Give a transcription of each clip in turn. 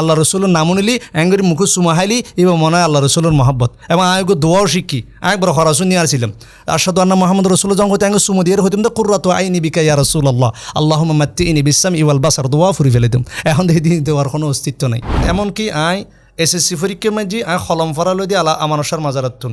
আল্লাহ রসুলের নাম নিলি, এঙ্গরি মুখ সুমাহাইলি এবং মনে হয় আল্লাহ রসুলের মহব্বত। এবং আয়গো দোয়াও শিখি একবার হরাসুন নিয়ে আসছিলাম। আসাদু আন্না মোহাম্মদ রসুল যখন হতে আগে সুমো দিয়ে হইতাম তো, কুর্রাত আইনি বিকা ইয়া রসুল আল্লাহ আল্লাহ মাত্তি ইনি বিশ্বাম ইওয়াল বাসার দোয়া ফুরি দিম এখন দেখি দিন দেওয়ার কোনো অস্তিত্ব নাই। এমনকি আয় এসএসসি পরীক্ষা মাঝি আয় হলম ফরালো দিয়ে আল্লাহ আমানসার মাজারাতুন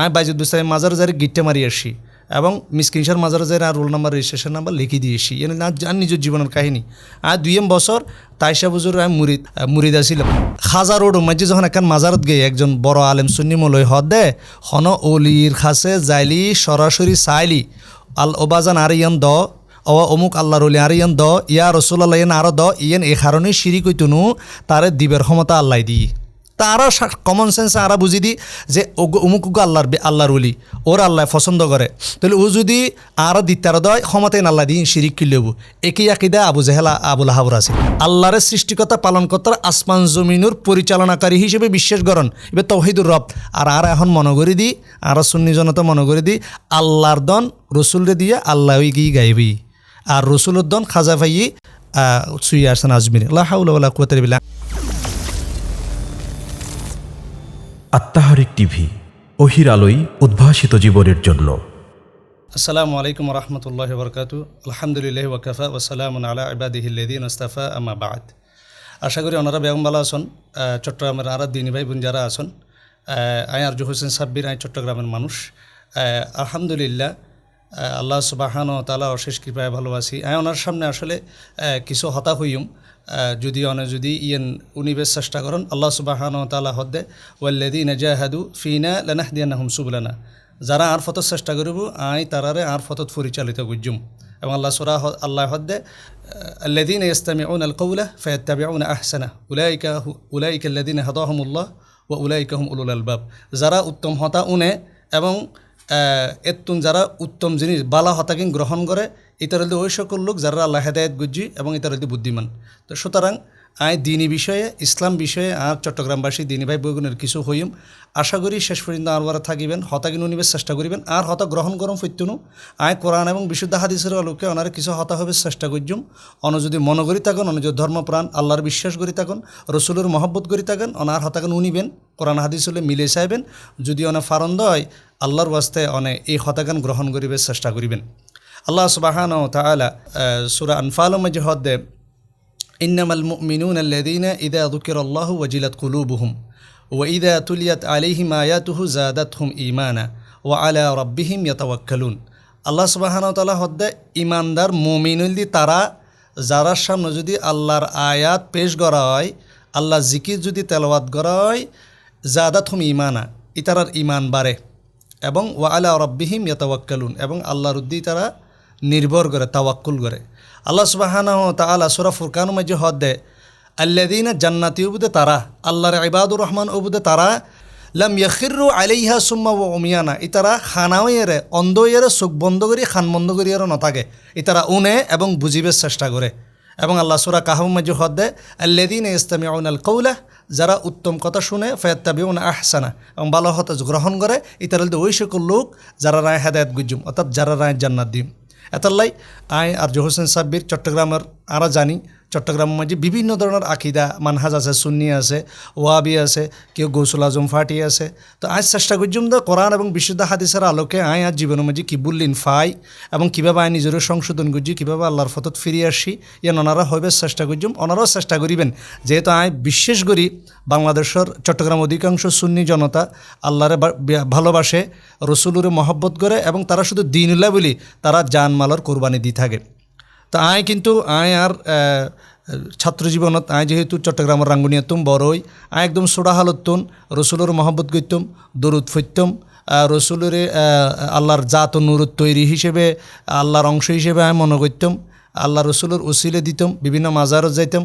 আয় বাইজুদ বিসাই মাজার যারে গিট্টে মারি আসি। এবং মিসকিনসার মাজার যাই আর রোল নাম্বার রেজিস্ট্রেশন নাম্বার লিখে দিয়েছি। এনে না আর নিজের জীবনের কাহিনী। আর দুইম বছর তাইশা বুজুর আমি মুরিদ মুরিদ আছিলাম খাজা রোড মাঝে যখন একখান মাজারত গিয়ে একজন বড় আলেম সুন্নি মলয় হদ দে, হন অলির খাসে যাইলি সরাসরি চাইলি আল ওবাজান আর ইয়ান দ ও অমুক আল্লাহর অলি আর ইয়ান দ, ইয়া রসুল্লাহ ইয়ান আরও দ, ইয়ান এ কারণে সিঁড়ি কইতুনু, তারে দিবের ক্ষমতা আল্লাহ দিই। তারা কমন সেন্সে আরা বুঝি দি যে অমুক আল্লাহর আল্লাহর উলি ওর আল্লাহ পছন্দ করে। তাহলে ও যদি আরও দিত্তার দয়, ক্ষমতায় আল্লাহ দিন শিরিক কিলেব একই আকিদা আবু জেহেলা, আবুল হাবুর আছে। আল্লাহর সৃষ্টিকতা পালনকর্তার আসমান জমিনুর পরিচালনাকারী হিসেবে বিশ্বাস করেন এবার তৌহিদুর রব। আর আর এখন মনে করে দি, আর সুন্নি জনতা মনে করে দি, আল্লাহর দন রসুলরে দিয়ে আল্লাহ গিয়ে গাইবি। আর রসুলের দন খাজা ভাইয়ে সুই আসেন আজমির। আল্লাহ হাউলা আত্মাহারিক টিভি, অহির আলোই উদ্ভাসিত জীবনের জন্য। আসসালামু আলাইকুম রহমতুল্লাহ বরকাতু। আলহামদুলিল্লাহ ওয়াকাফা ওসালাম আলা ইবাদিহিল্লাদিন মুস্তাফা আমা বাদ। আশা করি ওনারা বেগম বালা আসন চট্টগ্রামের আরা দিনী ভাই বোন যারা আসন আই আরজু হোসেন সাব্বির, আই চট্টগ্রামের মানুষ। আলহামদুলিল্লাহ আল্লাহ সুবাহান তালা অশেষ কৃপায় ভালোবাসি। আই, ওনার সামনে আসলে কিছু হতা হইম যদি অনে যদি ইয়েন উনি বেশ চেষ্টা করেন, আল্লাহ সুবাহান তালা হদ্দে ওয়াল্লেদি নেজাহাদু ফিনা লেনাহ দিয়ান হুম সুবলানা। যারা আর ফতত চেষ্টা করিব, আই তারারে আর ফতত পরিচালিত গুজুম এবং আল্লাহ সুরা আল্লাহ হদ্দে আল্লাদিন ইস্তামিউন আল কৌলা ফয়াত্তাবিউন আহসানা। উলাইকা উলাইক আল্লাদিন হদাহমুল্লাহ ও উলাইকাহম উল আলবাব। যারা উত্তম হতা উনে এবং এত্তুন যারা উত্তম জিনিস, বালা হতাকিং গ্রহণ করে ইতার হলে ওই সকল লোক যারা আল্লাহ হেদায়ত গুজি এবং ইতার হলে বুদ্ধিমান। তো সুতরাং আয় দিনী বিষয়ে, ইসলাম বিষয়ে আর চট্টগ্রামবাসী, দিনী ভাই বৈগুণের কিছু হইম। আশা করি শেষ পর্যন্ত আরবারা থাকিবেন, হতাগিন নিবে চেষ্টা করিবেন। আর হতা গ্রহণ করম ফৈত্যনু আয় কোরআন এবং বিশুদ্ধ হাদিসের আলোকে ওনারা কিছু হতা হবে চেষ্টা করজুম। অন যদি মন করি থাকুন, অন যদি ধর্মপ্রাণ আল্লাহর বিশ্বাস করি থাকুন, রসুলের মহব্বত করি থাকেন অনার হতাগান উনিবেন। কোরআন হাদিস হলে মিলে চাইবেন। যদি অনে ফারন্দ হয়, আল্লাহর ওয়াস্তে অনে এই হতাগান গ্রহণ করিবে, চেষ্টা করিবেন। আল্লাহ সুবাহান তালা সুরা আনফালম জহদ্দে ইনামাল মিনুন আল্লাদিন ইদা দুকির আল্লাহ ওয়াজিলাত কুলুবুহুম ওয়াইদা তুলিয়াত আলিহিম আয়াতুহু জাদাত হুম ইমানা ও আলা রব্বিহিম ইয়াতাওয়াক্কালুন। আল্লাহ সুবাহান তালা হদ্দে ইমানদার মোমিনুল্লি তারা, যারার সামনে যদি আল্লাহর আয়াত পেশ করা হয় আল্লাহ জিকির যদি তেলওয়াত করা হয় জাদাত হুম ইমানা ইতারার ইমান বাড়ে এবং ওয়া আলা রব্বিহিম ইয়াতাওয়াক্কালুন এবং আল্লাহর উদ্দি তারা নির্ভর করে, তাওয়াক্কুল করে। আল্লাহ সুবাহানা তাআলা সূরা ফুরকানের মাঝে হদ দেয়, আল্লাযীনা জান্নাতি উবুদে তারা, আল্লাহর ইবাদুর রহমান উবুদে তারা, লাম ইয়াখিরু আলাইহা সুম্মা ওয়া উমিয়ানা, ইতারা খানাওয়েরে অন্ধয়েরে চোখ বন্ধ করি, খান বন্ধ করি আর নথাকে ইতারা উনে এবং বুঝিবে চেষ্টা করে। এবং আল্লাহ সুরা কাহাম মাঝে হদ দেয় আল্লাদিন ইস্তামিউন আল কৌলা যারা উত্তম কথা শুনে, ফয়াত্তাবিউন আহসানা, এবং ভালো হতে গ্রহণ করে ইতার ওই সকল লোক, যারা রায় হেদায়ত গুজুম, অর্থাৎ যারা রায় জান্নাত দিম। এতাল্লাই আই আর হোসেন সাব্বির চট্টগ্রামের আরা জানি চট্টগ্রামের মাঝে বিভিন্ন ধরনের আকিদা, মানহাজ আছে, সুন্নি আছে ওয়াবি আছে, কেউ গৌসুল আজম ফাটি আছে। তো আজ চেষ্টা করছুম তো কোরআন এবং বিশুদ্ধ হাদিসের আলোকে আয় আর জীবনের মাঝে কি বললিন ফাই এবং কীভাবে আয় নিজের সংশোধন করছি, কীভাবে আল্লাহর ফতত ফিরিয়ে আসি, ইয়ান ওনারা হইবে চেষ্টা করছুম ওনারাও চেষ্টা করিবেন। যেহেতু আয় বিশেষ করি, বাংলাদেশের চট্টগ্রাম অধিকাংশ সুন্নি জনতা আল্লাহরে ভালোবাসে, রসুলুরে মহব্বত করে এবং তারা শুধু দিনুল্লাহ বলি, তারা জানমালর কোরবানি দিয়ে থাকে। তো আয় কিন্তু আয় আর ছাত্র জীবনত আয় যেহেতু চট্টগ্রামের রাঙ্গুনিয়াতুম বড়ই। আয় একদম সোডা হালতুন, রসুলের মহব্বত করতুম দরুদ ফৈত্যম রসুলের আল্লাহর জাত ও নুরুত তৈরি হিসেবে, আল্লাহর অংশ হিসেবে আমি মনে করতাম আল্লাহ রসুলের উসিলে দিতম, বিভিন্ন মাজারত যাইতাম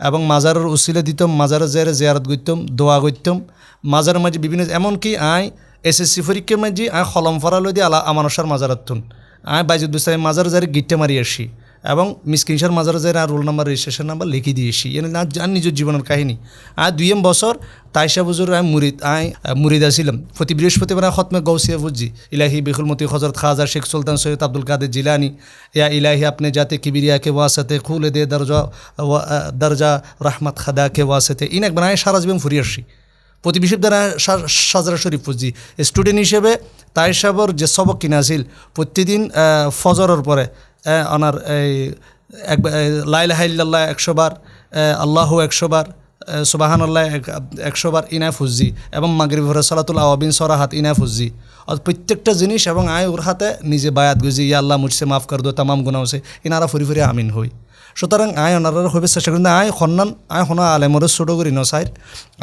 এবং মাজারের উসিলে দিতম, মাজারের যাই জিয়ারত করতাম দোয়া করতাম মাজারের মাঝে বিভিন্ন, এমনকি আয় এসএসসি পরীক্ষার মাঝে আয় হলম ফরালো দিয়ে আল্লাহ আমানসার মাজারাত তুন। আয় বাইজুদ বিসাই মাজার যারে গিট্টে মারি আসি। এবং মিসকিনশার মাজারে যাই আর রোল নাম্বার রেজিস্ট্রেশন নাম্বার লিখে দিয়েছি। এনে না জান নিজের জীবনের কাহিনী। আর দুই এম বছর তাইশা বুজুর আমি মুরিদ আই মুরিদ আসিলাম প্রতি বৃহস্পতিবার খতমে গৌসিয়া বুঝছি ইলাহি বেখুলমতি হজরত খাজা শেখ সুলতান সৈয়দ আব্দুল কাদের জিলানি। ইয়া ইলাহি, আপনি যাতে কিবিরিয়া কে ওয়াসাতে খুলে দে দরজা দরজা রহমত খাদা কে ওয়াসাতে। ইন একবার আমি সারা জীবন ফুরিয়ে আসছি। প্রতি বিশ্ববিদ্যালয় সাজরা শরীফ ফুজি। স্টুডেন্ট হিসেবে তাই সাহেবর যে সবক কিনা আছিল, প্রতিদিন ফজরের পরে ওনার এই একবার লাইল হাইল্লাহ একশো বার আল্লাহ একশো বার সুবাহান আল্লাহ একশো বার ইনা ফুজি এবং মাগরিব সালাতুল আওয়াবিন সরাহাত ইনা ফুজি আর প্রত্যেকটা জিনিস এবং আয় ওর হাতে নিজে বায়াত গুজি, ইয়া আল্লাহ মুঝসে মাফ কর দো, তামাম গুণা হচ্ছে ইনারা ফুরি ফুরি আমিন হই। সুতরাং আয় ওনারা হবে চেষ্টা করি আয় সন্মান আয় শোনা আলেমরে ছোটো কৰি নচাই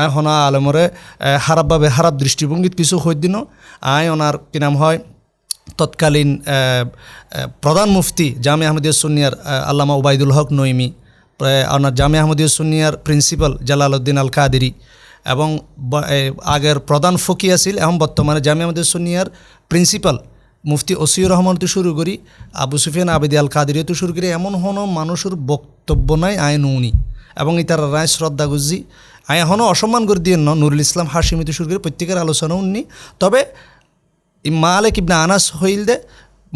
আয় শোনা আলেমরে খারাপভাবে খারাপ দৃষ্টিভঙ্গিত কিছু সৈ দিন আয় ওনার কি নাম হয় তৎকালীন প্রধান মুফতি জামে আহমদিয়া সুনিয়ার আল্লামা ওবায়দুল হক নইমি ওনার জামে আহমদিয়া সুনিয়ার প্রিন্সিপাল জালালউদ্দিন আল কাদেরি এবং আগের প্রধান ফকি আছিল, এখন বর্তমানে জামে আহমদিয়া সুনিয়ার প্রিন্সিপাল মুফতি ওসিউর রহমান তো শুরু করি, আবু সুফিয়ান আবেদি আল কাদেরিও তো শুরু করি, এমন হন মানুষের বক্তব্য নাই আয় উনি এবং এই তার রায় শ্রদ্ধা গুজি। আয় এখনও অসম্মান করে দিয়ে নুরুল ইসলাম হাসিমি তো শুরু করে, প্রত্যেকের আলোচনা উনি। তবে মালিক ইবনে আনাস হইল দে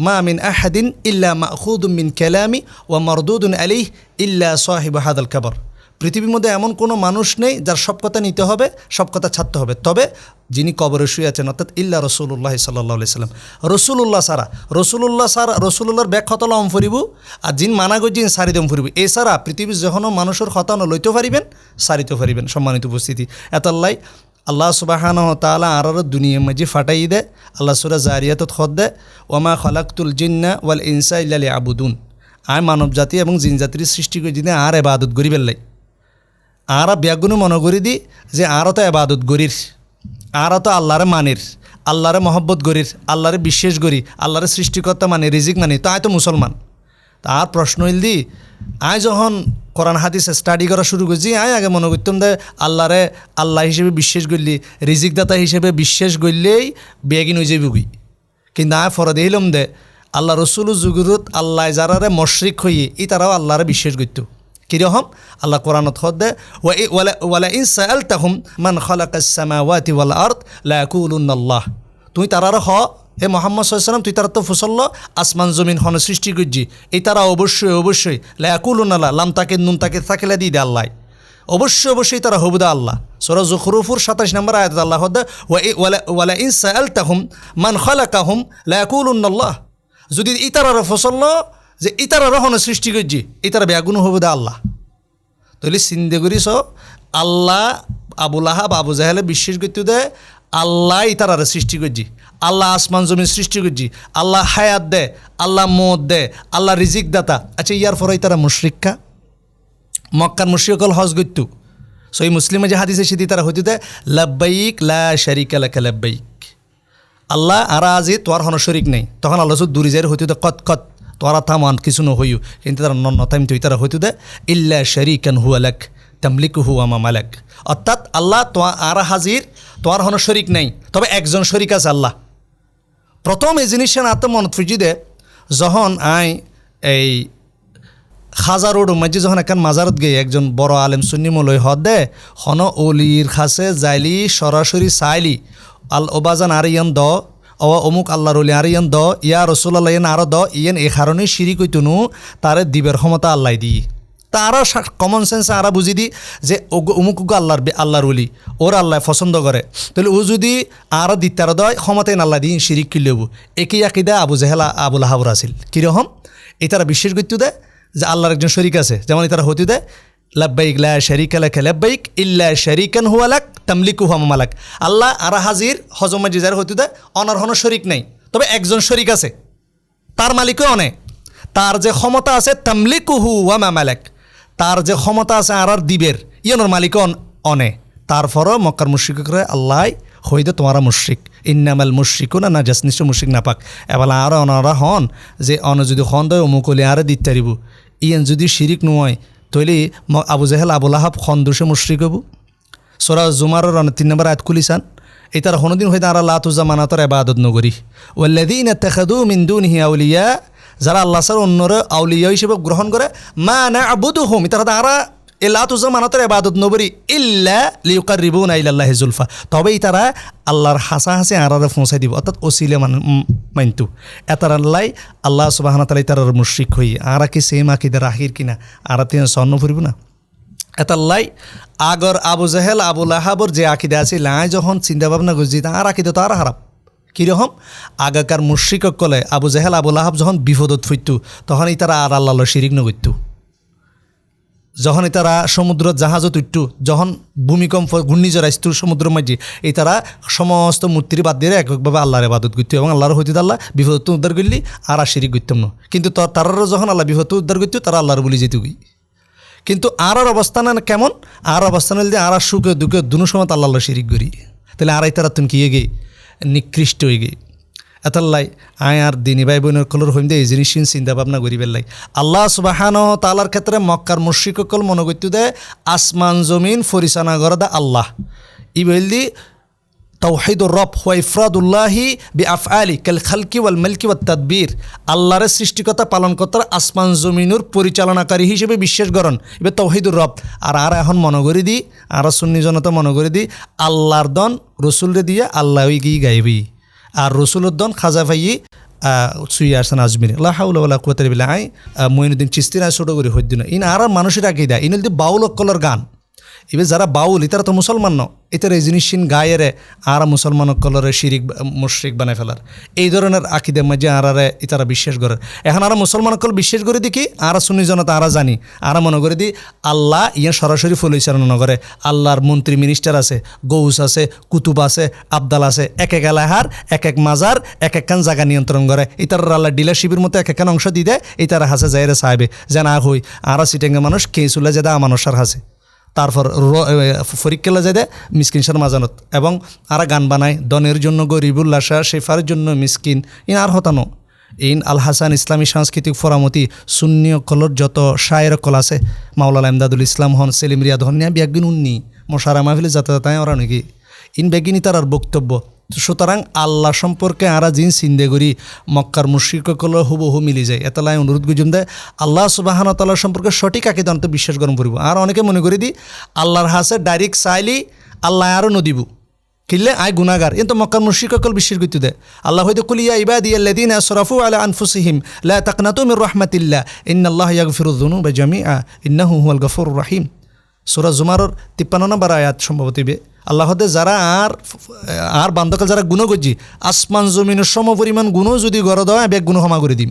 মা মিন আহাদিন ইল্লা মাখুদুম মিন কালামি ওয়া মারদুদুন আলাইহ ইল্লা সাহিব হাদাল কাবর পৃথিবীর মধ্যে এমন কোনো মানুষ নেই যার সব কথা নিতে হবে, সব কথা ছাড়তে হবে। তবে যিনি কবরে শুয়ে আছেন, অর্থাৎ ইল্লা রসুল্লাহ সাল্লাহ সাল্লাম। রসুল্লাহ সারা রসুল্লাহ সারা রসুল্লাহর ব্যাখ্যাতলা অম ফুরিব, আর যিন মানা যিন সারিদম ফুরিব। এছাড়া পৃথিবীর যখনও মানুষের হতানো লইতে পারিবেন সারিতে পারিবেন। সম্মানিত উপস্থিতি। এতাল্লাই আল্লাহ সুবাহান তালা আর দুনিয়া মাঝে ফাটাই দে। আল্লাহ সুরা জারিয়াত খদ দে। ওমা খলাকুল জিন্না ওয়াল ইনসা ইল্লা আবুদুন আয় মানব জাতি এবং জিন জাতির সৃষ্টি করে যদি আর এবাদত করি পেলাই আরা ব্যাগুনো মনে করি দি যে আরও তো এবাদত গরির আরও তো আল্লাহরে মানির, আল্লাহরে মহব্বত গরির আল্লাহরে বিশ্বাস করি, আল্লাহরে সৃষ্টিকর্তা মানে রিজিক মানি তো আয় তো মুসলমান। তার প্রশ্ন হইল দি আয় যখন কোরআন হাদিস স্টাডি করা শুরু করছি আয় আগে মনে করতাম দে আল্লাহরে আল্লাহ হিসেবে বিশ্বাস করলি রিজিক দাতা হিসেবে বিশ্বাস করলেই বেগিন হয়ে যাবি গুই কিন্তু আয় ফর দিলাম দে আল্লাহ রসুল যুগুরত আল্লাহ যারারে মশরিক হইয়ে, ই তারাও আল্লাহরে বিশ্বাস করতো। কীরকম? আল্লাহ কোরআনত হদ দে ওয়ালা ইন সাআলতাহুম মান খালাকাস সামাওয়াতি ওয়াল আরদ লা ইয়াকুলুন আল্লাহ তুই তারার হ এ মোহাম্মদ সাল্লাম তুই তারা তো ফুসল্ল, আসমান, জমিন, হন, সৃষ্টি করছি এই তারা অবশ্যই অবশ্যই লাকুলুন আল্লাহ লাম তাকে, নুন তাকে, থাকলে দিয়ে দে আল্লাহ। অবশ্যই অবশ্যই তারা হবুদা আল্লাহ। সোরা জখরুফুর সাতাশ নম্বর আয়াত আল্লাহ ওয়ালা ইন সাআলতাহুম মান খালাকাহুম, লা ইয়াকুলুন আল্লাহ। যদি ইতারার ফসল্ল, যে ইতারার হন, সৃষ্টি করছি ইতারা বেগুন হবুদা আল্লাহ। তাহলে চিন্তা করিস, আল্লাহ আবুল আহাব আবু জাহেলে বিশ্বাস করতে দেয়, আল্লাহ তারারে সৃষ্টি করছি আল্লাহ আসমান জমিন সৃষ্টি করছি। আল্লাহ হায়াত দে, আল্লাহ মদ দে, আল্লাহ রিজিক দাতা। আচ্ছা ইয়ার পরে তারা মুশরিকা মক্কার মুশরিকল হজ গত্যু সো এই মুসলিমে যে হাদিসে সিদ্ধি তারা হইতে দেয়, লাব্বাইক লা শারিকা লাকা, লাব্বাইক। আল্লাহ আর আজি তোর হন শরিক নেই। তখন আল্লাহ দূরি যাই হইতে কত কত তোরা থামান, কিছু নহইও কিন্তু তারা ন নথাইম তুই তারা হইতে দে ইল্লা শরিকান হু আলাক তামলিকু হু আমা মালাক। অর্থাৎ আল্লাহ তো আর হাজির তোর হন শরিক নেই। তবে একজন শরিক আছে আল্লাহ। প্রথম এই জিনিসটা না তো মনত ফিজি দে, যখন আই এই খাজা রোড মাঝে যখন এখন মাজারত গিয়ে একজন বড় আলেম সুন্নি হদ দে, হন অলির খাসে যাইলি সরাসরি চাইলি আল ওবাজান আর ইয়ান দ অ অমুক আল্লাহর অলি আর দ, ইয়া রসুল্লাহ ইয়ান আরও দ, ইয়ান এ কারণে সিঁড়ি কইতুনু তারে দিবের ক্ষমতা আল্লাহ দি তারা কমন সেন্সে আরা বুঝি দি যে অমুক আল্লাহর আল্লাহর অলি ওর আল্লাহ পছন্দ করে। তাহলে ও যদি আর দিতার দয় ক্ষমতায় আল্লাহ দিন শিরিক কিলেব একই আকিদা আবু জেহেলা আবুল হাবুর আছিল কীরকম? এই তারা বিশ্বাস করতে দেয় যে আল্লাহর একজন শরিক আছে। যেমন তারা হতে দেয়, লাব্বাইক লা শারিক লাক, লাব্বাইক ইল্লা শারিকান হুয়ালাক তামলিকু হুয়া মালাক আল্লাহ আর হাজির হজম জিজার হতে দেয়, অনার হন শরিক নাই। তবে একজন শরিক আছে, তার মালিকও অনে তার যে ক্ষমতা আছে, তামলিকু হু ওয়া মালাক তার যে ক্ষমতা আছে আর আর দিবের ইয়ানোর মালিক অন- তারপরও মক্কার মুশ্রিকরে আল্লাহ হইতে তোমারা মুশ্রিক। ইন্নামাল মুশ্রিকু না না জাস নিশ্চয় মুশ্রিক না পাক। এবার আর অনারা হন যে অন যদি হন দয় অমুকলি আরে দিতে পারিব। ইয়ান যদি শিরিক নয় তৈলি আবু জাহেল আবুল আহাব খন দোষে মুশ্রিক হবু সোরা জুমারের অনেক তিন নম্বর আয়াত এই তার হনদিন হইতে আর আল্লাহ তুজা মানাতর এবাদত নগরী। ওয়াল্লাযীনা ইত্তাখাযু মিন দুনিহি আউলিয়া যারা আল্লাহ স্যার অন্যরা আউলিয়া হিসেবে গ্রহণ করে, মা না আবুদু হোম তারা তারা এলা তুজা মানাতের এবাদত নবরি ইল্লা লিউকার রিবু না ইল্লাহ জুলফা। তবেই তারা আল্লাহর হাসা হাসি আরারে পৌঁছাই দিব, অর্থাৎ ওসিলে মানতু এতার আল্লাহ আল্লাহ সুবাহানা তালাই তার মুশ্রিক হই। আরা কি সেম আকিদের আহির কিনা? আরা তিন স্বর্ণ ফুরিব না? এতাল্লাই আগর আবু জাহেল, আবু লাহাবর যে আকিদে আছে, লাই যখন চিন্তা ভাবনা করছি আর আকিদে তো আর হারাপ কীরকম? আগাকার মুশ্রিকক কলে আবু জাহেল, আবু লাহাব যখন বিপদত ফুটতু তখন তারা আর আল্লাহ শিরিক যখন তারা সমুদ্র জাহাজত উঠতু, যখন ভূমিকম্প, ঘূর্ণিঝড় আসতু সমুদ্রের মাঝে, এই তারা সমস্ত মূর্তির বাদ দিয়ে এককভাবে আল্লাহর ইবাদত করতো এবং আল্লাহর হইতে আল্লাহ বিপদ উদ্ধার করলি আর আর শিরিক করতাম না। কিন্তু তারারও যখন আল্লাহ বিপদ উদ্ধার করতো, তারা আল্লাহর বলি যেত কিন্তু আর অবস্থান কেমন? আর অবস্থান হলে আর সুখে দুঃখে দুনো সময় আল্লাহ শিরিক করি। তাহলে আর তারা তুমি কি গে নিকৃষ্ট হয়ে গে এতাল্লাই, আয় আর দিনী ভাই বোনের কলর হইম এই জিনিস চিন্তা ভাবনা করি পেলাই আল্লাহ সুবাহান তালার ক্ষেত্রে মক্কার মুশ্রিককল মনে করতে দে, আসমান, জমিন ফরিসানা গড়া দা আল্লাহ। ই বললি তৌহিদুর রব ওয়াইফরাদুল্লাহি বি আফআলি কাল খালকি ওয়াল মালকি ওয়াত তাদবীর। আল্লাহর সৃষ্টিকতা পালনকর্তার আসমান, জমিনুর পরিচালনাকারী হিসেবে বিশ্বাস করেন এবার তৌহিদুর রব। আর আর এখন মনে করে দি, আর সুন্নি জনতা মনে করে দি, আল্লাহর দন রসুলরে দিয়ে আল্লাহ গিয়ে গাইবি। আর রসুলের দন খাজা ভাইয়ে সুই আসেন আজমির। আল্লাহ হাউলা কুয়াতের বিলা আই মইনুদ্দিন চিস্তিরা ছোটো করে হইত ইন আর মানুষের আগে দেয় ইন বাউল অকলর গান। এবার যারা বাউল, ইতারা তো মুসলমান ন এটার এই জিনিসিন গায়েরে আর মুসলমান কলরে শিরিক মুশ্রিক বানাই ফেলার। এই ধরনের আকিদের মাঝে আরারে ইতারা বিশ্বাস করে। এখন আর মুসলমান কল বিশ্বাস করে দেখি, আর শুনি জনতা আরা জানি। আর মনে করে দি, আল্লাহ ইয়ে সরাসরি ফলিচারণ করে আল্লাহর মন্ত্রী মিনিস্টার আছে গৌস আছে, কুতুব আছে, আবদাল আছে। এক এক এলাহার, এক এক মাজার, এক একখান জায়গা নিয়ন্ত্রণ করে। ইতার আল্লাহ ডিলারশিপের মতো এক একখান অংশ দিয়ে দেয়, ইতারা হাসে যাইরে সাহেবে, যে না হই, আর সিটেঙ্গে মানুষ, কে চুলে যে দা মানুষের হাসে। তারপর ফরিককেলা যায় দেয় মিসকিনসার মাজানত এবং আরা গান বানায় দনের জন্য গরিবুল্লাসা শেফার জন্য মিসকিন। ইন আর হতানো ইন আল হাসান ইসলামী সাংস্কৃতিক ফরামতি শূন্য কলর যত শায়ের কল আছে মাওলাল এমদাদুল ইসলাম হন সেলিম রিয়াদ হন, নিয়া বিয়াকবিন উন্নি। মশারা মাহফিলে যাতে তাই ওরা নাকি। ইন বেগিনি তার আর বক্তব্য। সুতরাং আল্লাহ সম্পর্কে আরা জিন চিন্তা করি, মক্কার মুশ্রিকসকলের হুবহু মিলি যায়। এতলাই অনুরোধ গুজুম দেয় আল্লাহ সুবাহান তাল্লাহ সম্পর্কে সঠিক আকে দন্ত বিশ্বাস গরম করিব। আর অনেকে মনে করি দি, আল্লাহর হাসে ডাইরেক্ট চাইলি আল্লাহ আরও নদিব কিনলে আয় গুনাগার কিন্তু মক্কার মুশ্রিকসকল বিশ্বাস করতে দেয়। আল্লাহ হয়তো কুলিয়া ইবাদি আল্লাদিন সরাফু আলা আনফুসিহিম, লা তাকনাতু মির রাহমাতিল্লাহ, ইন্নাল্লাহ ইয়াগফিরুয যুনুবা জামিআ, ইন্নাহু হুয়াল গফুরুর রহিম। সুরা জুমারর তিপ্পান্ন নম্বর আয়াত সম্ভবত আল্লাহতে যারা আর আর বান্ধকাল যারা গুণ করছি, আসমান, জমিনের সম পরিমাণ গুণও যদি গড় দেওয়া বেগ গুণ ক্ষমা করে দিম।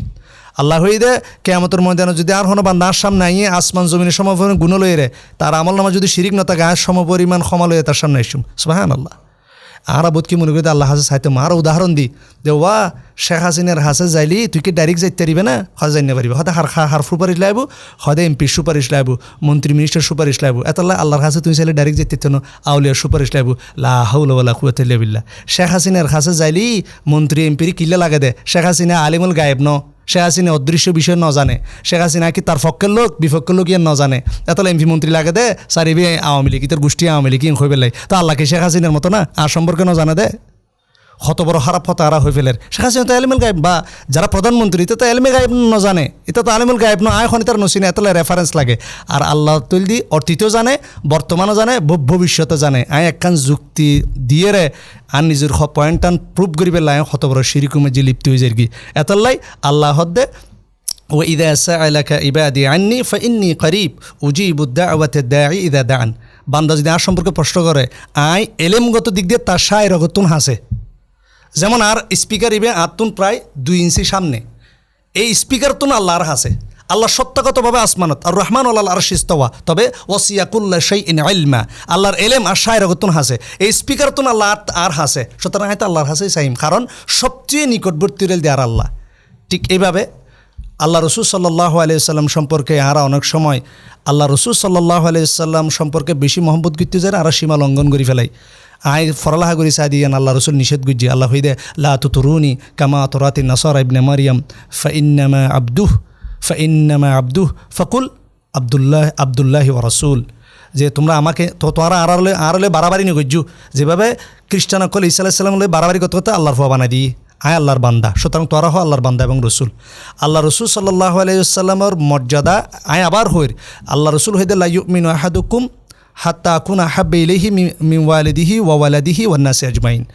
আল্লাহ হই দে কেমতের ময়দানে যদি আর হনো বান্ধার সামনে আইয়ে আসমান, জমিনের সম পরিমাণ গুণ লইয়ে রে, তার আমল নামা যদি শিরিক না থাকে, আর সম পরিমাণ ক্ষমা লইয়ে তার সামনে এসুম সুবাহান আল্লাহ আর বোধ কি মনে করি আল্লাহ হাসে চাইতে আর উদাহরণ দি। যে ওয়া শেখ হাসিনার হাসে যাইলি, তুই কি ডাইরেক্ট যাইতে পারিবে না? হয় যাই পারিবে। হয়তো হার হার সুপারিশ লাইব, হয়তো এমপির সুপারিশ লাইব, মন্ত্রী মিনিস্টার সুপারিশ লাইব। এতলা আল্লাহর কাছে তুই চাইলে ডাইরেক্ট যাইতে না, আউলিয়ার সুপারিশ লাইব। লা হাউলা কুয়াতিল্লা শেখ হাসিনার কাছে যাইলি, মন্ত্রী এমপির কিল্লে লাগে দে। শেখ হাসিনা আলিমুল গায়েব ন। শেখ হাসিনা অদৃশ্য বিষয় নজানে। জানে শেখ হাসিনা কি তার পক্ষের লোক বিপক্ষের লোক ইয়ে ন জানে এতলা এমপি মন্ত্রী লাগে দে সারিবি আওয়ামী লীগ তোর গোষ্ঠী আওয়ামী লীগ হয়ে পেলাই তো আল্লাহকে শেখ হাসিনার মতো না? আর সম্পর্কে নজানে দে। হত বড় খারাপ হতো আরা হয়ে ফেলের শেখ হাসিনা তো এলিমেল গায়েব বা যারা প্রধানমন্ত্রী এটা তো এলিমে গায়েব ন জানে এটা তো আলিমুল গায়েব ন আয় তার নসিনে এতলে রেফারেন্স লাগে আর আল্লাহ তৈলি অতীতও জানে বর্তমানও জানে ভ- ভবিষ্যতে জানে আয় একখান যুক্তি দিয়ে রে আর নিজের হ পয়েন্ট টান প্রুভ করি পেলাই হত বড় সিরিকুমে যে লিপ্ত হয়ে যায় কি এতলাই আল্লাহ হদ্দে وإذا سألك عبادي عني فإني قريب أجيب الدعوة الداعي إذا دعان বান্দা যদি আর সম্পর্কে প্রশ্ন করে আই এলেমগত দিক দিয়ে তার সায় রগতুন হাসে যেমন আর স্পিকার ইবে আত্মুন প্রায় দুই ইঞ্চি সামনে। এই স্পিকার তুন আল্লাহর হাসে আল্লাহ সত্যগতভাবে আসমানত, আর রহমান আল্লাহ আর শিস্তওয়া তবে ওসিয়াকুল্লা সেই ইন আইলমা আল্লাহর এলেম আর সায় রগতুন হাসে এই স্পিকার তুন আল্লাহ আর- হাসে সুতরাং হয়তো আল্লাহর হাসেই চাইম কারণ সবচেয়ে নিকটবর্তী রেল দিয়ে আর আল্লাহ। ঠিক এইভাবে আল্লাহ রসুল সাল্লাহ আলিয়াল্লাম সম্পর্কে আরা অনেক সময় আল্লাহ রসুল সাল্লাহ আলিয়াল্লাম সম্পর্কে বেশি মহম্মদ করতে যায় আর সীমা লঙ্ঘন করে ফেলাই। আই ফরলাহা সাই দিয়ে আল্লাহ রসুল নিষেধ গুজি। আল্লাহ হইদে, লা তুতরুনি কামা তোরাতি নাসর ইবনে মারিয়াম। ফাইন্নামা আব্দুহ ফাইন্নামা আব্দুহ। ফকুল, আবদুল্লাহ আবদুল্লাহ ও রসুল। যে তোমরা আমাকে, তো তোমরা আড়ালে আড়ালে বাড়াবাড়ি নিয়ে গজ্জু। যেভাবে খ্রিস্টান অকল ইসা আলাহিসাল্লাম বাড়াবাড়ি করতে করতে আল্লাহর ফুয়া বানাই দিই। আয় আল্লাহর বান্দা। সুতরাং তোরা হ আল্লাহর বান্দা এবং রসুল। আল্লাহ রসুল সাল্লাহ আলাইসাল্লামের মর্যাদা আয় আবার হইর। আল্লাহ রসুল হইদে লাইমিন আহাদুকুম حتى أكون أحب إليه من والده وولده والناس أجمعين.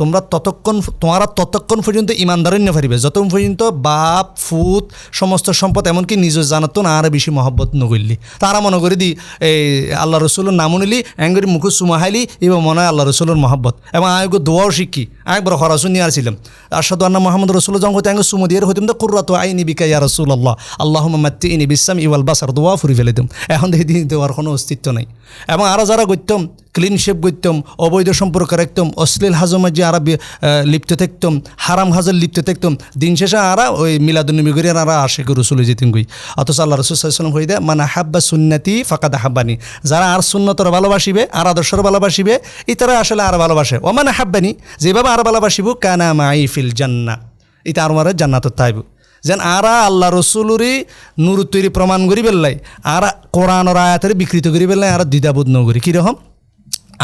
তোমরা ততক্ষণ তোমারা ততক্ষণ পর্যন্ত ইমানদারণ্য পারিবে যতক্ষণ পর্যন্ত বাপ, ফুত, সমস্ত সম্পদ, এমনকি নিজ জানাতো না আর বেশি মহব্বত নগরলি তারা মনে করি দি, এই আল্লাহ রসুলের নাম নিলি, এঙ্গরি মুখ সুমাহাইলি এবং মনে হয় আল্লাহ রসুলের মহব্বত। এবং আগে দোয়াও শিখি একবার হরাসুন নিয়ে আসছিলাম। আসাদু আন্না মোহাম্মদ রসুল যখন হতে আগে সুমো দিয়ে হইতাম তো কুর্রাত আইনি বিকা ইয়া রসুল আল্লাহ আল্লাহ মাত্তি ইনি বিশ্বাম ইওয়াল বাসার দোয়া ফুরি ফেলে দিম। এখন দেখি দিন দেওয়ার কোনো অস্তিত্ব নেই। এবং আরও যারা গত্যম ক্লিন শেপ গত্যম অবৈধ সম্পর্ক রাখতাম অশ্লীল হাজমাজি আরা বি- আহ, লিপ্ত থাকতাম হারাম হাজর লিপ্ত থাকতাম দিন শেষে আরা ওই মিলাদুন্নবী করি আরা আশে করে রসুল যেতেন গই অথচ আল্লাহ রসুল সাল্লাম হয়ে দেয় মানে হাব্বা সুন্নাতি ফাঁকাদা হাব্বানি যারা আর সুন্নতর ভালোবাসিবে আর আদর্শর ভালোবাসিবে ইতারা আসলে আর ভালোবাসে। ও মানে হাব্বানি যেভাবে আর ভালোবাসিব কানা মাই ফিল জান্না। এটা আর মারে জান্নাতত তাইব যেন আরা আল্লাহ রসুলরি নুর প্রমাণ করি পেলাই আর কোরআনর আয়াতের বিকৃত করি পেলাই আর দ্বিধাবোধ নগরী। কীরকম?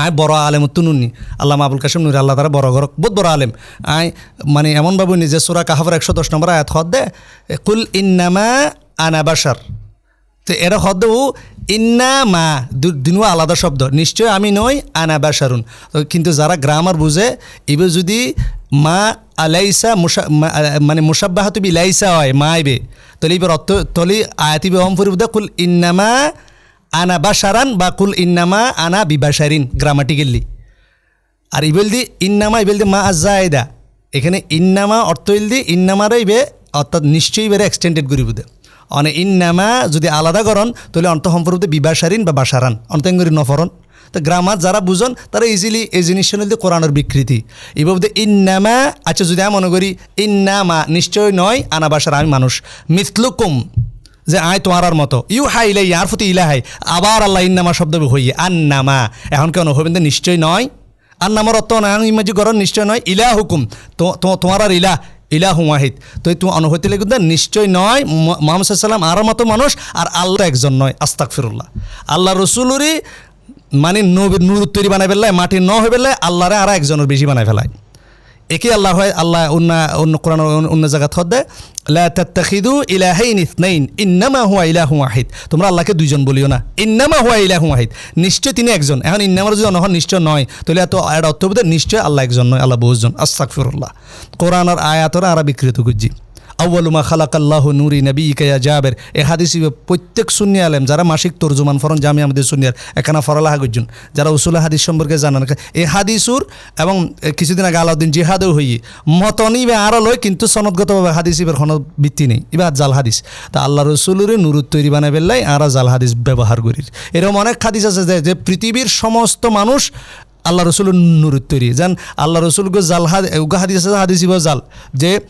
আয় বড় আলেম তুনুনি আল্লাহ আবুল কাসিম নুরি আল্লাহ তারা বড় গরক বহুত বড় আলেম। আয় মানে এমনভাবে নিজে সুরা কাহাবর একশো দশ নম্বর আয়াত হদ দে, কুল ইন্নামা আনাবাসার তো এরা হদ ইন্না মা দিনও আলাদা শব্দ। নিশ্চয় আমি নই, আনা বাসারুন কিন্তু যারা গ্রামার বুঝে এবার যদি মা আলাইসা মুসা মানে মুসাব্বাহাত বিলাইসা হয়, মা আইবে তলে এবার অর্থ তলি আয়াতিবে অম ফুরি বুঝে কুল ইন্নামা আনা বাসারান বা কুল ইন্নামা আনা বিবাসারিন গ্রামাটিক্যালি আর ইবেল দি ইন্নামা ইবেল দি মা আজায়দা। এখানে ইন্নামা অর্থ ইল দি ইন্নামারাই বে অর্থাৎ নিশ্চয়ই বেড়ে এক্সটেন্ডেড করিব দে। অনে ইন্নামা যদি আলাদা করন, তাহলে অন্ত সম্পর্ক বিবাসারিন বা বাসারান অন্তঙ্গরি নফরন তো গ্রামার যারা বুঝন, তারা ইজিলি এই জিনিসটা নিয়ে কোরআনের বিকৃতি। এভাবে ইন্নামা আচ্ছা যদি আমি মনে করি, ইন্নামা নিশ্চয় নয়, আনা বাসার আমি মানুষ। মিথলুকুম যে আয় তোমার মতো। ইউ হাই ইলাই আর প্রতি ইলাহাই। আবার আল্লাহ ইন্নামা শব্দ হইয়ে আন্নামা। এখন কেন হবেন নিশ্চয় নয়। আর আন্নামার অর্থ না ইমাজি গরম নিশ্চয় নয় ইলা হুকুম তোমার আর ইলা ইলাহু ওয়াহিদ। তো তুমি অনুভূতি লেগে নিশ্চয় নয়। মোহাম্মদ সাল্লাম আর মতো মানুষ, আর আল্লাহ একজন নয় আস্তাক ফিরুল্লাহ আল্লাহ রসুলরই মানে নবীর নূর তৈরি বানাই ফেললায় মাটি ন হয়ে ফেললে আল্লাহরে আর একজনের বেশি বানাই ফেলায়। একে আল্লাহ হয়, আল্লাহ অন্য অন্য কোরআন, অন্য জায়গা থদ দেয়। লা তাত্তাখিদু ইলাহাইন ইসনাইন, ইন্নামা হুয়া ইলাহু ওয়াহিদ। তোমরা আল্লাহকে দুইজন বলিও না। ইন্নামা হুয়া ইলাহু ওয়াহিদ। নিশ্চয় তিনি একজন। এখন ইন্নামার যদি অনহন নিশ্চয় নয়, তাহলে এত এর অর্থ নিশ্চয় আল্লাহ একজন নয়, আল্লাহ বহুজন। আস্তাকফিরুল্লাহ কোরআনের আয়াতরা আরা বিকৃত করছি। আউ্বালুমা খালাকাল্লাহ নুরি নবী ইকাইয়া জাবের। এ হাদিস প্রত্যেক সুন্নি আলেম, যারা মাসিক তর্জমান ফরন জামি আমাদের সুনিয়ার এখানে ফরালা হাগুজন যারা উসুল হাদিস সম্পর্কে জানান, এ হাদিসুর এবং কিছুদিন আগে আলাউদ্দিন জিহাদেও হই মতনই বা আরও লয়, কিন্তু সনদগতভাবে হাদিস এবার কোনো ভিত্তি নেই। এবার জাল হাদিস। তা আল্লাহ রসুলের নুরুত তৈরি বানাই বেললাই আরা জাল হাদিস ব্যবহার করি এরকম অনেক হাদিস আছে যে পৃথিবীর সমস্ত মানুষ আল্লাহ রসুল নুরুত তৈরি। যেন আল্লাহ রসুল গো জাল উগা হাদিস হাদিস জাল, যে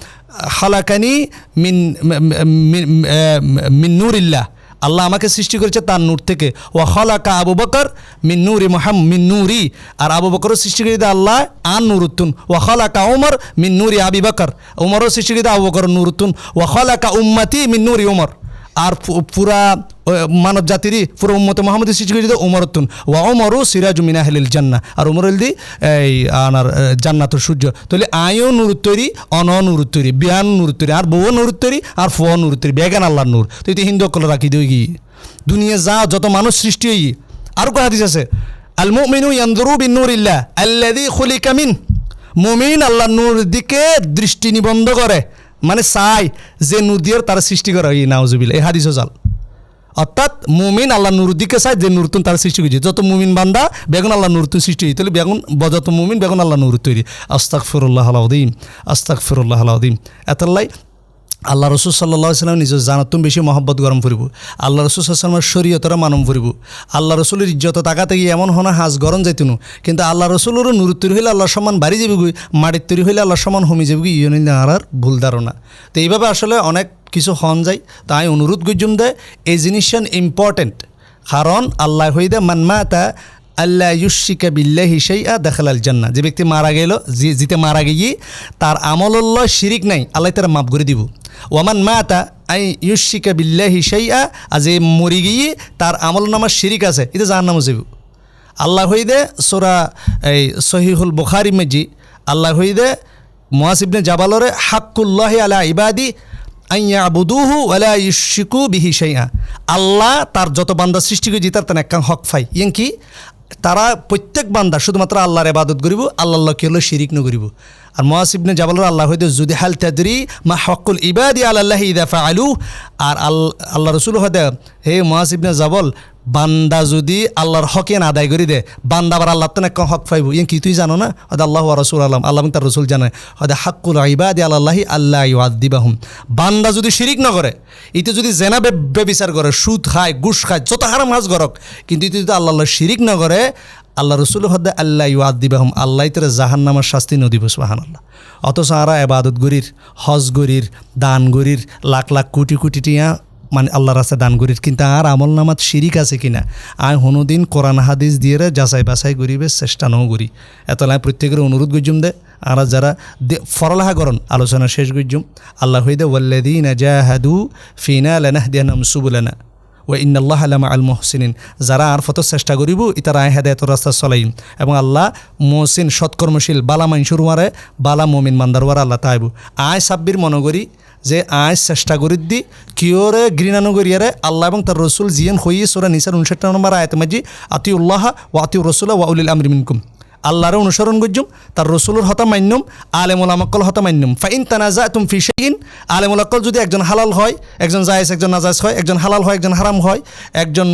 হালাকানি মিন মিন- নূরিল্লাহ। আল্লাহ আমাকে সৃষ্টি করেছে তার নূর থেকে। ও হলাকা আবু বকর মিন নূরি মোহাম, মিন নূরি। আর আবু বকরও সৃষ্টি করে দেয় আল্লাহ আন নুরুত্তুন। ও হলাকা ওমর মিন নূরি আবি বকর। ওমরও সৃষ্টি করে দেয় আবু বকর নুরুত্তুন। ও হলাকা উম্মাতি মিন নূরি ওমর আর পুরা মানব জাতিরই পুরো উম্মত মোহাম্মদ সৃষ্টি করে দিত উমরতুন ওয়া ওমরু সিরাজু মিনাহিল জান্না আর উমর দি এই আনার আহ, জান্নাতুর সূর্য। তাহলে আয়ও নূর তৈরি অন নূর তৈরি বিয়ান নূর তৈরি আর বউ নূর তৈরি আর ফ নূর তৈরি বেগান আল্লাহর নূর। তো হিন্দু অকল রাখি দিই গি দুনিয়া যা যত মানুষ সৃষ্টি হই আর কো হাদিস আছে? আল মুমিনু ইয়ানজুরু বিন নূরিল্লাহ আল্লাযী খুলিকা মিন। মুমিন আল্লাহর নূর দিকে দৃষ্টি নিবন্ধ করে। মানে চাই যে নদীর তারা সৃষ্টি করা হয় নাওজুবিল, এই হাদিসও জাল। অর্থাৎ মুমিন আল্লাহ নুৰুদ্দিকে চাই যে নুরতুন তার সৃষ্টি করেছে যত মুমিন বান্দা, বেগুন আল্লাহ নুরতুন সৃষ্টি হয়েছে তাহলে বেগুন যত মুমিন, বেগুন আল্লাহ নূর তৈরি আস্তাক ফিরুল্লাহ আলাউদ্দিন আস্তাক ফিরুল্লাহ আলাউদ্দিন এতাল্লাই আল্লাহ রসুল সাল্লাহ সাল্লাম নিজের জানাতুম বেশি মহব্বত গরম ফুরিব আল্লাহ রসুল সাল্লামের শরীয়তরা মানম ফুরিব আল্লাহ রসুলের ইজ্জত তাকাতে গিয়ে এমন হনা হাজ গরম যাইতুনু। কিন্তু আল্লাহ রসুলেরও নুর তৈরি হইলে আল্লাহ সমান বাড়ি যাবে মাটির তৈরি হইলে আল্লাহ সমান হমি যাবে গুই ইয়ে নিলে আর ভুল ধারণা। তো এইভাবে আসলে অনেক কিছু হন যায়। তাই অনুরোধ গুজুম দেয় এই জিনিসটা ইম্পর্টেন্ট কারণ আল্লাহ হইদে মানমাতা আল্লাহ ইউশিকা বিল্লাহি সেইয়া দেখালাল জান্না যে ব্যক্তি মারা গেল জিতে মারা গিয়ে তার আমল্য শিরিক নাই, আল্লাহ তারা মাফ করে দিব। ওয়ামান মাতা আই ইউশিকা বিল্লাহি সেইয়া আর যে মরি গিয়ে তার আমল নামার শিরিক আছে, এটা যার নাম যাব আল্লাহ হইদে সোরা এই সহিহুল বুখারি মেজি আল্লাহ হইদে মহাসিবনে জাবালরে হাক্কুল্লাহ আলা ইবাদি আইয়া আবুদুহু ওয়ালা ইশিকু বিহি শাইআ। আল্লাহ তার যত বান্দা সৃষ্টি করে তার তেন একখান হক ফাই। ইয়েন কি? তারা প্রত্যেক বান্দা শুধুমাত্র আল্লাহর এবাদত করিব আল্লাহ কি হলো শিরিক ন করিব আর মহাসিবনে জাবালর আল্লাহ হয়তো যদি হাল তাদরি মা হকুল ইবাদি আল্লাহ ইদা আলু আর আল্লাহ আল্লাহ রসুল হয়তো হে মহাসিবনে জাবল, বান্দা যদি আল্লাহর হকেন আদায় করে দে, বান্দা আবার আল্লাহ তো একটা হক পাইব। ইয়ে কি তুই জানো না? হয়তো আল্লাহ রসুল আল্লাহ এবং তার রসুল জানে। হয়তো হাক্কুল ইবাদি আল্লাহি আল্লাহ ইউদ্দিবাহুম বান্দা যদি শিরিক না করে, ইতে যদি জেনা বেবিচার করে, সুদ খায় গুস খায়, যত হারাম হাজ করক, কিন্তু ইতে যদি আল্লাহ আল্লাহ শিরিক না করে আল্লাহ রসুল হদ্দে আল্লাহ ইউদ্দিবাহুম আল্লাহ তোর জাহান নামার শাস্তি নদীব সুবাহান আল্লাহ অথচ আরা এবাদত গরির হজ গরির দান গরির লাখ লাখ কোটি কোটি টিয়া মানে আল্লাহ রাস্তায় দান করির, কিন্তু আর আমল নামাত শিরিক আছে কিনা আয় হনুদিন কোরআন হাদিস দিয়ে রে যাচাই বাছাই করিবে চেষ্টা নও করি। এত লাই প্রত্যেকের অনুরোধ গজ্জুম দে, আর যারা ফরলাহা করন, আলোচনা শেষ গজ্জুম আল্লাহ হইদে ওয়াল্লাদিন জাহাদু ফিনা লেনাহ দিয়ানাম সুবুলানা। ও ইন্নাল্লাহ আলামা আল মোহসিনিন। যারা আর ফত চেষ্টা করিব ইতারা হেদায়ত রাস্তা চলাইম। এবং আল্লাহ মোহসিন, সৎকর্মশীল, বালা মাইনসুর মারে বালা মমিন মান্দারওয়ার আল্লাহ তাইব আয় সাব্বির মনগরী যে, আয় চেষ্টা করি দি কিয়রে ঘৃণানু করিয়ারে আল্লাহ এবং তার রসুল জিয়েন হইয়ে সোরা নিসার উনষাট নম্বর আয়ত মাজি আতি উল্লাহ ও আতি রসুল ওয়া উলিল আমরি মিনকুম। আল্লাহরে অনুসরণ করজুম, তার রসুলের হতা মান্যম আলেমুল আমাক্কল হতা মান্যম ফাইন তানাজা তুম ফিসেইন আলেমুল আকল যদি একজন হালাল হয়, একজন জায়েজ, একজন নাজাজ হয়, একজন হালাল হয়, একজন হারাম হয়, একজন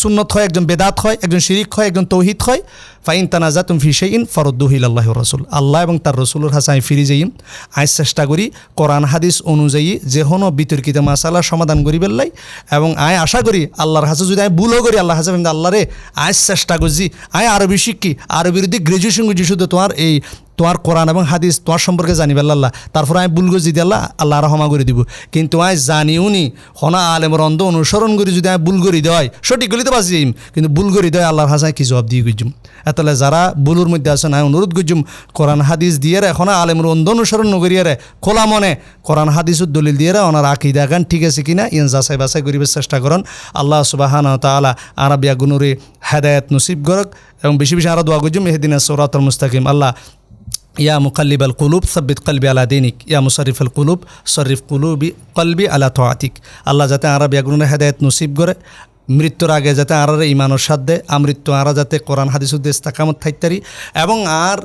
সুন্নত হয়, একজন বেদাত হয়, একজন শিরিক হয়, একজন তৌহিদ হয় ফাইন তানাজা তুম ফিশাইন ফরদ্দুহিল আল্লাহ রসুল। আল্লাহ এবং তার রসুলের আমি ফিরে যাইম। আজ চেষ্টা করি কোরআন, হাদিস অনুযায়ী যে কোনো বিতর্কিত মাসালার সমাধান করি বেল্লাই এবং আয় আশা করি আল্লাহর হাসে যদি আমি ভুলও করি আল্লাহ হাসে আল্লাহ আজ চেষ্টা করছি। আয় আরবি শিক্ষি আরবির দিক গ্রাজুয়েশন করছি শুধু তোমার এই তোমার কোরআন এবং হাদিস তোমার সম্পর্কে জানিবে আল্লাহ তারপর আমি ভুল গজি দিয়ে আল্লাহ আল্লাহ ক্ষমা করে দিব। কিন্তু আমি জানিও নি হনা আলেমর অন্ধ অনুসরণ করি যদি আমি ভুল করি দেয়, সঠিক গলি তো বাঁচি যাইম। কিন্তু ভুল করি দেয়, আল্লাহর হাসায় কি জবাব দিয়ে গুজুম এতলে যারা ভুলুর মধ্যে আছেন, আমি অনুরোধ গুজুম কোরআন হাদিস দিয়ে রে এখন আলেমর অন্ধ অনুসরণ নকরিয়ে রে, খোলা মনে কোরআন হাদিসের দলিল দিয়ে রে, ওনার আকিদা গান ঠিক আছে কিনা ইন যাচাই বাছাই করিবার চেষ্টা করুন। আল্লাহ সুবাহান তালা আরবিয়া গুনুরে হেদায়ত নসিব করক। এবং বেশি বেশি আরও দোয়া গুজুম এহদিন সৌরাতল মুস্তাকিম। আল্লাহ ইয়া মুকাল্লিব আল কুলুব সাব্বিত কলবি আলা দিনিক ইয়া মুশারিফ আল কুলুব শরীফ কুলুবি কলবি আলা তোয়াতিক আল্লাহ যাতে আরা বেগুনের হেদায়ত নসিব করে, মৃত্যুর আগে যাতে আরারে ইমানোর দেয় আমৃত্যু আরা যাতে কোরআন, হাদিস, উদ্দেশ, তাকামত থাকতারি এবং আর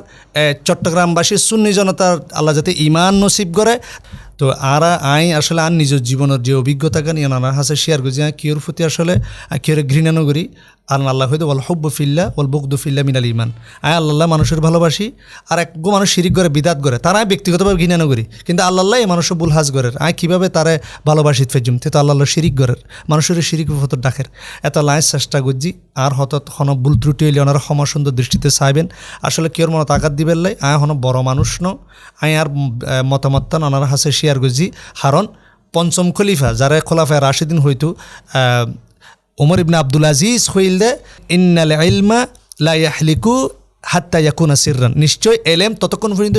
চট্টগ্রামবাসীর সুন্নি জনতার আল্লাহ যাতে ইমান নসিব করে তো আরা আই আসলে আর নিজের জীবনের যে অভিজ্ঞতা গান ইয়ানার হাসে শেয়ার করছি আমি কিয়র প্রতি আসলে কিয়রে ঘৃণানো করি। আর আল্লাহ হয়তো ওয়াল হব্ব ফিল্লা, ওয়াল বকদু ফিল্লা মিনাল ইমান আয় আল্লাহ মানুষের ভালোবাসি, আর এক গো মানুষ শিরিক করে, বিদাত করে, তারা আমি ব্যক্তিগতভাবে ঘৃণানো করি, কিন্তু আল্লাহ এই মানুষ বুল হাজ করের। আয় কীভাবে তারে ভালোবাসি ফেজুম তে তো আল্লাহ শিরিক করের মানুষের শিরিক হত ডাকের। এত লাই চেষ্টা করছি, আর হত হন ভুল ত্রুটি হইলে ওনারা ক্ষমা সুন্দর দৃষ্টিতে চাইবেন। আসলে কিয়র মনত আঘাত দিবেন লাই, আয় হন বড় মানুষ ন, আয় আর মতামত ওনার হাসে শেয়ার করছি হারণ পঞ্চম খলিফা যারা খোলাফায় রাশিদিন আহ, ওমর ইবনা আব্দুল আজিজ হইল দে ইন্নাল ইলমা লা ইয়াহলিকু হাত্তা ইয়াকুনা সিররান নিশ্চয় এলেম ততক্ষণ পর্যন্ত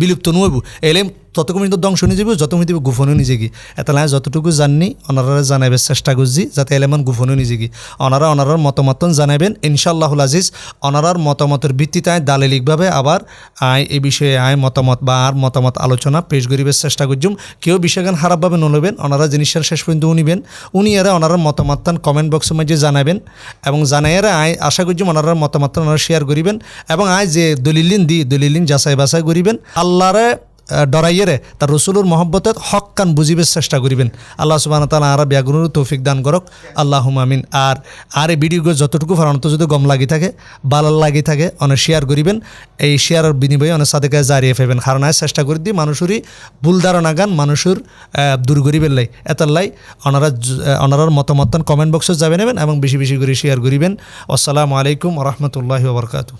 বিলুপ্ত নহব। এলেম ততক্ষণ পর্যন্ত ধ্বংস নিয়ে যাবে যত পর্যন্ত গোপনও নিজে গি এটা লাই যতটুকু জাননি ওনারা জানাইবে চেষ্টা করছি, যাতে এলেমন গোপনও নিজে গি ওনারা ওনারার মতামতন জানাবেন ইনশাআল্লাহুল আজিজ। ওনারার মতামতের ভিত্তিতে আয় দালিলিকভাবে আবার আয় এই বিষয়ে আয় মতামত বা আর মতামত আলোচনা পেশ করিবার চেষ্টা করছুম। কেউ বিষয়গান খারাপভাবে নলবেন ওনারা জিনিসটার শেষ পর্যন্ত উনিবেন। উনি এরা ওনারা মতামত কমেন্ট বক্সের মধ্যে জানাবেন এবং জানাইয়ারা আয় আশা করছি ওনারা মতামত ওনারা শেয়ার করিবেন এবং আয় যে দলিলিন দি দলিলিন যাচাই বাছাই করিবেন, আল্লাহরে ডরাইয়েরে তার রসুলুর মহব্বতত হক কান বুঝিবের চেষ্টা করিবেন। আল্লাহ সুবাহ তালা আরা ব্যাগুনের তৌফিক দান করক। আল্লাহ আমিন। আর আর এই ভিডিও যতটুকু ফারানত যদি গম লাগি থাকে বালাল লাগি থাকে অনেক শেয়ার করিবেন। এই শেয়ারের বিনিময়ে অনেক সাদেকে জারিয়ে ফেবেন কারণ আয় চেষ্টা করি দিই মানুষেরই ভুল ধারণা গান মানুষের দূর করিবেন লাই। এতাল্লাই ওনারা জ- আহ, ওনারার মতামত কমেন্ট বক্সে যাবে নেবেন এবং বেশি বেশি করে শেয়ার করিবেন। আসসালামু আলাইকুম রহমতুল্লাহি ওবরকাতু